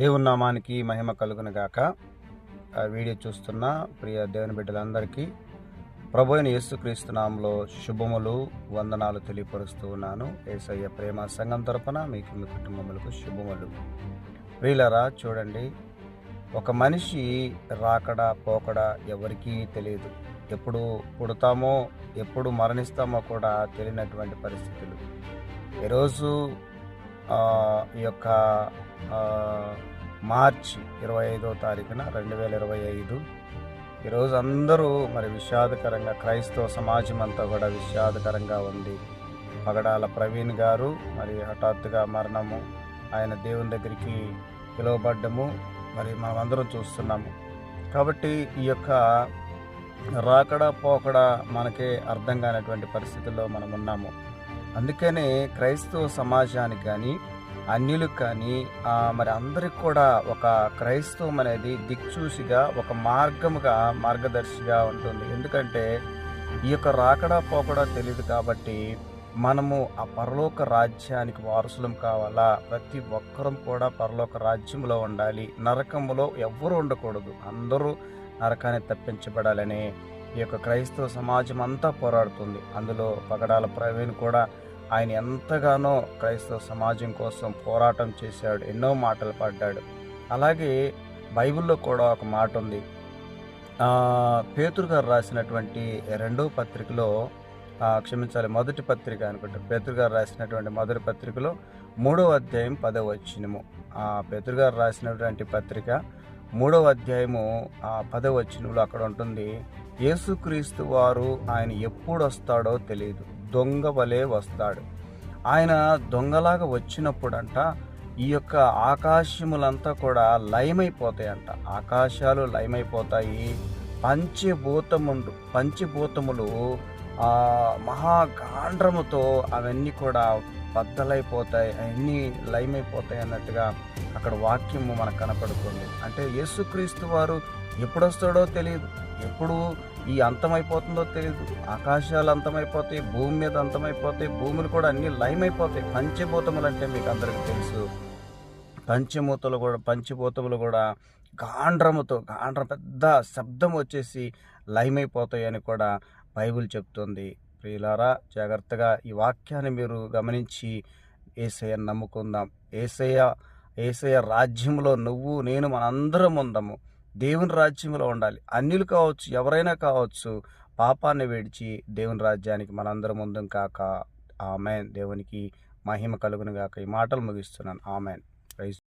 దేవుని నామానికి మహిమ కలుగును గాక వీడియో చూస్తున్న ప్రియ దేవుని బిడ్డలందరికీ ప్రభు అయిన యేసుక్రీస్తు నామంలో శుభములు వందనాలు తెలియపరుస్తూ ఉన్నాను. ఏసయ్య ప్రేమ సంఘం తరపున మీకు మీ కుటుంబములకు శుభములు. ప్రియులరా చూడండి. ఒక మనిషి రాకడా పోకడా ఎవరికీ తెలియదు. ఎప్పుడు పుడతామో ఎప్పుడు మరణిస్తామో కూడా తెలియనటువంటి పరిస్థితులు. ఈరోజు ఈ యొక్క మార్చ్ మార్చి ఇరవై ఐదో తారీఖున రెండు వేల ఇరవై ఐదు. ఈరోజు అందరూ మరి విషాదకరంగా క్రైస్తవ సమాజం అంతా కూడా విషాదకరంగా ఉంది. పగడాల ప్రవీణ్ గారు మరి హఠాత్తుగా మరణము ఆయన దేవుని దగ్గరికి పిలువబడ్డము మరి మనం అందరం చూస్తున్నాము. కాబట్టి ఈ యొక్క రాకడా పోకడా మనకే అర్థం కానటువంటి పరిస్థితుల్లో మనం ఉన్నాము అందుకనే క్రైస్తవ సమాజానికి కానీ అన్యులకు కానీ మరి అందరికి కూడా ఒక క్రైస్తవం అనేది దిక్చూసిగా ఒక మార్గముగా మార్గదర్శిగా ఉంటుంది. ఎందుకంటే ఈ యొక్క రాకడా పోకడా తెలియదు కాబట్టి మనము ఆ పరలోక రాజ్యానికి వారసులం కావాలా? ప్రతి ఒక్కరం కూడా పరలోక రాజ్యంలో ఉండాలి. నరకములో ఎవ్వరూ ఉండకూడదు. అందరూ నరకాన్ని తప్పించబడాలని ఈ యొక్క క్రైస్తవ సమాజం అంతా పోరాడుతుంది. అందులో పగడాల ప్రవీణ్ కూడా ఆయన ఎంతగానో క్రైస్తవ సమాజం కోసం పోరాటం చేశాడు ఎన్నో మాటలు పడ్డాడు అలాగే బైబిల్లో కూడా ఒక మాట ఉంది. పేతురు గారు రాసినటువంటి రెండో పత్రికలో క్షమించాలి మొదటి పత్రిక అనుకుంటారు పేతురు గారు రాసినటువంటి మొదటి పత్రికలో మూడో అధ్యాయం పదవ వచ్చినము ఆ పేతురు గారు రాసినటువంటి పత్రిక మూడవ అధ్యాయము ఆ పదవ వచ్చినములో అక్కడ ఉంటుంది యేసుక్రీస్తు వారు ఆయన ఎప్పుడు వస్తాడో తెలియదు దొంగ వలె వస్తాడు. ఆయన దొంగలాగా వచ్చినప్పుడంట ఈ యొక్క ఆకాశములంతా కూడా లయమైపోతాయంట. ఆకాశాలు లయమైపోతాయి పంచభూతముండు పంచభూతములు ఆ మహాగాండ్రముతో అవన్నీ కూడా బద్దలైపోతాయి అవన్నీ లయమైపోతాయి అన్నట్టుగా అక్కడ వాక్యము మనకు కనపడుతుంది. అంటే యేసుక్రీస్తు వారు ఎప్పుడు వస్తాడో తెలియదు ఎప్పుడు ఈ అంతమైపోతుందో తెలియదు ఆకాశాలు అంతమైపోతాయి భూమి మీద అంతమైపోతాయి భూములు కూడా అన్ని లయమైపోతాయి. పంచభూతములు అంటే మీకు అందరికీ తెలుసు. పంచమూతలు కూడా పంచభూతములు కూడా గాండ్రముతో గాండ్రం పెద్ద శబ్దం వచ్చేసి లయమైపోతాయి అని కూడా బైబిల్ చెప్తుంది. ప్రియులారా జాగ్రత్తగా ఈ వాక్యాన్ని మీరు గమనించి ఏసయ్య నమ్ముకుందాం. ఏసయ్య ఏసయ్య రాజ్యంలో నువ్వు నేను మనందరం ఉందాము. దేవుని రాజ్యంలో ఉండాలి. అన్యులు కావచ్చు ఎవరైనా కావచ్చు పాపాన్ని విడిచి దేవుని రాజ్యానికి మనందరం ఉందం కాక. ఆమెన్. దేవునికి మహిమ కలుగును గాక. ఈ మాటలు ముగిస్తున్నాను. ఆమెన్. ప్రైజ్